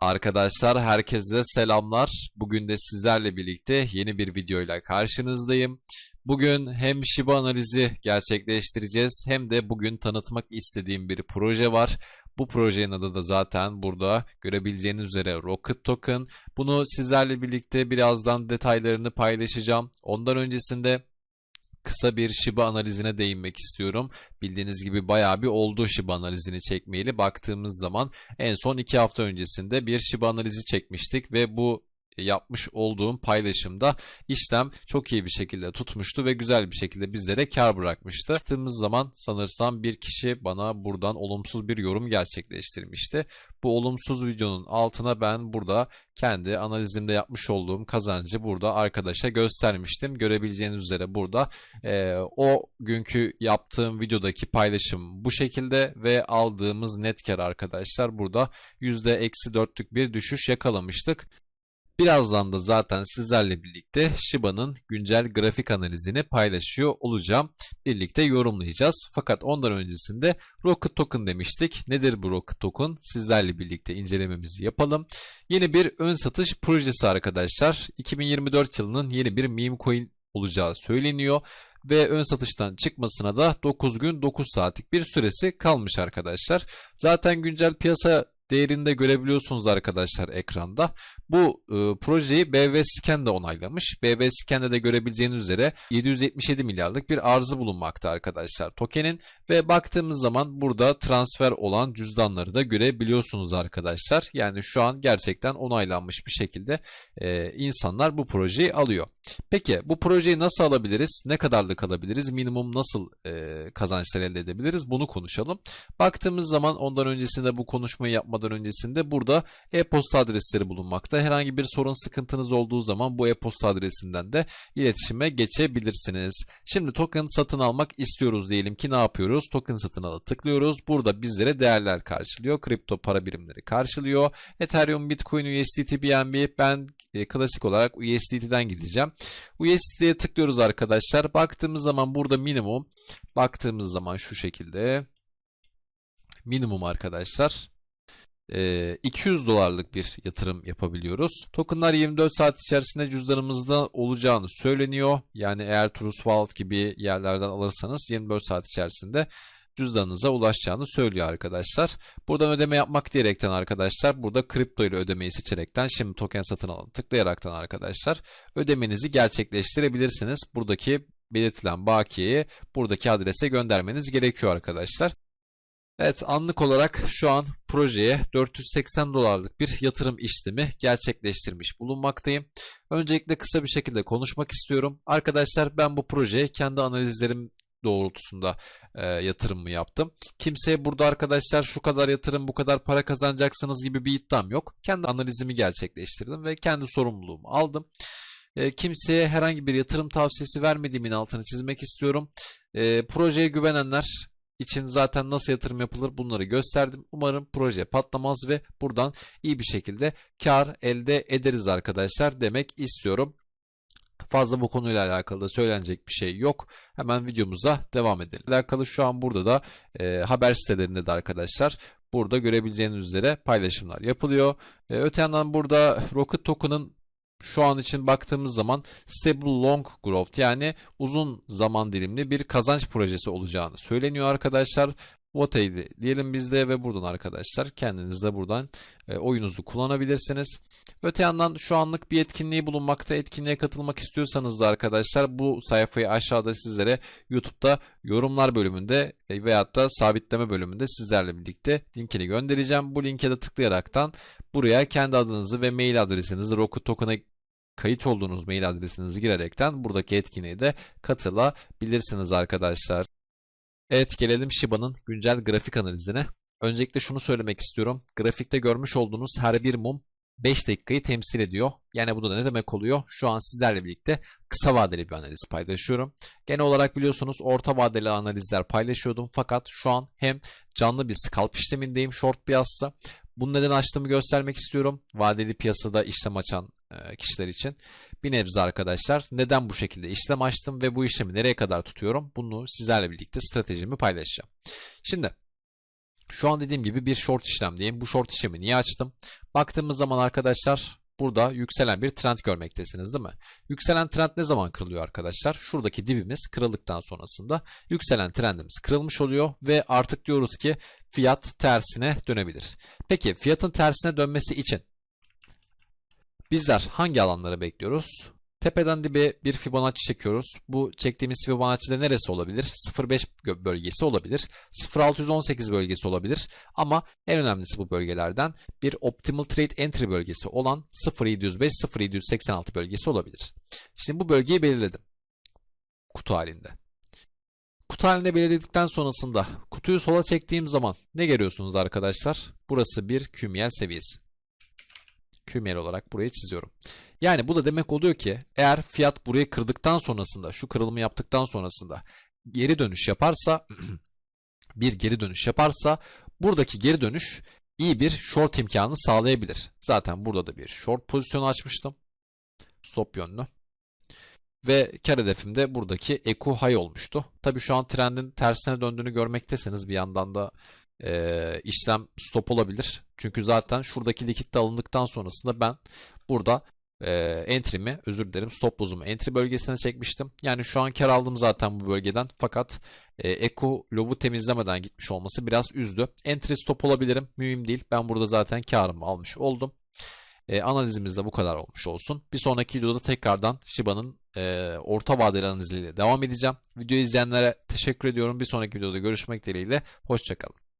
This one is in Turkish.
Arkadaşlar herkese selamlar. Bugün de sizlerle birlikte yeni bir videoyla karşınızdayım. Bugün hem Shiba analizi gerçekleştireceğiz hem de bugün tanıtmak istediğim bir proje var. Bu projenin adı da zaten burada görebileceğiniz üzere Rocket Token. Bunu sizlerle birlikte birazdan detaylarını paylaşacağım. Ondan öncesinde kısa bir Shiba analizine değinmek istiyorum. Bildiğiniz gibi bayağı bir oldu Shiba analizini çekmeyeli. Baktığımız zaman en son 2 hafta öncesinde bir Shiba analizi çekmiştik ve bu yapmış olduğum paylaşımda işlem çok iyi bir şekilde tutmuştu ve güzel bir şekilde bizlere kar bırakmıştı. Baktığımız zaman sanırsam bir kişi bana buradan olumsuz bir yorum gerçekleştirmişti. Bu olumsuz videonun altına ben burada kendi analizimde yapmış olduğum kazancı burada arkadaşa göstermiştim. Görebileceğiniz üzere burada e, o günkü yaptığım videodaki paylaşım bu şekilde ve aldığımız net kar arkadaşlar burada %-4'lük bir düşüş yakalamıştık. Birazdan da zaten sizlerle birlikte Shiba'nın güncel grafik analizini paylaşıyor olacağım. Birlikte yorumlayacağız. Fakat ondan öncesinde Rocket Token demiştik. Nedir bu Rocket Token? Sizlerle birlikte incelememizi yapalım. Yeni bir ön satış projesi arkadaşlar. 2024 yılının yeni bir meme coin olacağı söyleniyor ve ön satıştan çıkmasına da 9 gün 9 saatlik bir süresi kalmış arkadaşlar. Zaten güncel piyasa değerinde görebiliyorsunuz arkadaşlar ekranda. Bu e, projeyi BV Scan de onaylamış. BV Scan'de de görebileceğiniz üzere 777 milyarlık bir arzı bulunmakta arkadaşlar tokenin ve baktığımız zaman burada transfer olan cüzdanları da görebiliyorsunuz arkadaşlar. Yani şu an gerçekten onaylanmış bir şekilde e, insanlar bu projeyi alıyor. Peki bu projeyi nasıl alabiliriz? Ne kadarlık alabiliriz? Minimum nasıl e, kazançlar elde edebiliriz? Bunu konuşalım. Baktığımız zaman ondan öncesinde bu konuşmayı yapmadan öncesinde burada e-posta adresleri bulunmakta. Herhangi bir sorun sıkıntınız olduğu zaman bu e-posta adresinden de iletişime geçebilirsiniz. Şimdi token satın almak istiyoruz diyelim ki ne yapıyoruz? Token satın alı tıklıyoruz. Burada bizlere değerler karşılıyor. Kripto para birimleri karşılıyor. Ethereum, Bitcoin, USDT, BNB ben e, klasik olarak USDT'den gideceğim. USDT'ye tıklıyoruz arkadaşlar. Baktığımız zaman burada minimum. Baktığımız zaman şu şekilde. Minimum arkadaşlar. 200 dolarlık bir yatırım yapabiliyoruz. Tokenlar 24 saat içerisinde cüzdanımızda olacağını söyleniyor. Yani eğer Trust Wallet gibi yerlerden alırsanız 24 saat içerisinde cüzdanınıza ulaşacağını söylüyor arkadaşlar. Buradan ödeme yapmak diyerekten arkadaşlar burada kripto ile ödemeyi seçerekten şimdi token satın alın tıklayaraktan arkadaşlar ödemenizi gerçekleştirebilirsiniz. Buradaki belirtilen bakiyeyi buradaki adrese göndermeniz gerekiyor arkadaşlar. Evet anlık olarak şu an projeye 480 dolarlık bir yatırım işlemi gerçekleştirmiş bulunmaktayım. Öncelikle kısa bir şekilde konuşmak istiyorum. Arkadaşlar ben bu projeye kendi analizlerim doğrultusunda e, yatırımımı yaptım. Kimseye burada arkadaşlar şu kadar yatırım bu kadar para kazanacaksınız gibi bir iddiam yok. Kendi analizimi gerçekleştirdim ve kendi sorumluluğumu aldım. E, kimseye herhangi bir yatırım tavsiyesi vermediğimin altını çizmek istiyorum. E, projeye güvenenler için zaten nasıl yatırım yapılır bunları gösterdim. Umarım proje patlamaz ve buradan iyi bir şekilde kar elde ederiz arkadaşlar demek istiyorum. Fazla bu konuyla alakalı söylenecek bir şey yok. Hemen videomuza devam edelim. Alakalı şu an burada da e, haber sitelerinde de arkadaşlar burada görebileceğiniz üzere paylaşımlar yapılıyor. E, öte yandan burada Rocket Token'ın şu an için baktığımız zaman stable long growth yani uzun zaman dilimli bir kazanç projesi olacağını söyleniyor arkadaşlar. Voteydi diyelim bizde ve buradan arkadaşlar kendiniz de buradan e, oyununuzu kullanabilirsiniz. Öte yandan şu anlık bir etkinliği bulunmakta. Etkinliğe katılmak istiyorsanız da arkadaşlar bu sayfayı aşağıda sizlere YouTube'da yorumlar bölümünde e, veyahut da sabitleme bölümünde sizlerle birlikte linkini göndereceğim. Bu linke de tıklayaraktan buraya kendi adınızı ve mail adresinizi Rocket Token'a kayıt olduğunuz mail adresinizi girerekten buradaki etkinliğe de katılabilirsiniz arkadaşlar. Evet gelelim Shiba'nın güncel grafik analizine. Öncelikle şunu söylemek istiyorum. Grafikte görmüş olduğunuz her bir mum 5 dakikayı temsil ediyor. Yani bu da ne demek oluyor? Şu an sizlerle birlikte kısa vadeli bir analiz paylaşıyorum. Genel olarak biliyorsunuz orta vadeli analizler paylaşıyordum. Fakat şu an hem canlı bir scalp işlemindeyim short piyasası. Bunu neden açtığımı göstermek istiyorum. Vadeli piyasada işlem açan kişiler için. Bir nebze arkadaşlar neden bu şekilde işlem açtım ve bu işlemi nereye kadar tutuyorum bunu sizlerle birlikte stratejimi paylaşacağım. Şimdi Şu an dediğim gibi bir short işlemdeyim. Bu short işlemi niye açtım? Baktığımız zaman arkadaşlar burada yükselen bir trend görmektesiniz değil mi? Yükselen trend ne zaman kırılıyor arkadaşlar? Şuradaki dibimiz kırıldıktan sonrasında yükselen trendimiz kırılmış oluyor ve artık diyoruz ki fiyat tersine dönebilir. Peki fiyatın tersine dönmesi için bizler hangi alanları bekliyoruz? Tepeden dibe bir Fibonacci çekiyoruz. Bu çektiğimiz Fibonacci de neresi olabilir? 0.5 gö- bölgesi olabilir. 0.618 bölgesi olabilir. Ama en önemlisi bu bölgelerden bir Optimal Trade Entry bölgesi olan 0.705-0.786 bölgesi olabilir. Şimdi bu bölgeyi belirledim. Kutu halinde. Kutu halinde belirledikten sonrasında kutuyu sola çektiğim zaman ne görüyorsunuz arkadaşlar? Burası bir kümyel seviyesi. Kümyel olarak burayı çiziyorum. Yani bu da demek oluyor ki eğer fiyat burayı kırdıktan sonrasında şu kırılımı yaptıktan sonrasında geri dönüş yaparsa bir geri dönüş yaparsa buradaki geri dönüş iyi bir short imkanı sağlayabilir. Zaten burada da bir short pozisyonu açmıştım. Stop yönlü. Ve kar hedefim de buradaki eku high olmuştu. Tabii şu an trendin tersine döndüğünü görmektesiniz. Bir yandan da e, işlem stop olabilir. Çünkü zaten şuradaki likitte alındıktan sonrasında ben burada e, entry'mi özür dilerim stop loss'umu entry bölgesine çekmiştim. Yani şu an kar aldım zaten bu bölgeden. Fakat e, eku low'u temizlemeden gitmiş olması biraz üzdü. Entry stop olabilirim. Mühim değil. Ben burada zaten karımı almış oldum. E, analizimiz de bu kadar olmuş olsun. Bir sonraki videoda tekrardan Shiba'nın e, orta vadeli analiziyle devam edeceğim. Videoyu izleyenlere teşekkür ediyorum. Bir sonraki videoda görüşmek dileğiyle. Hoşçakalın.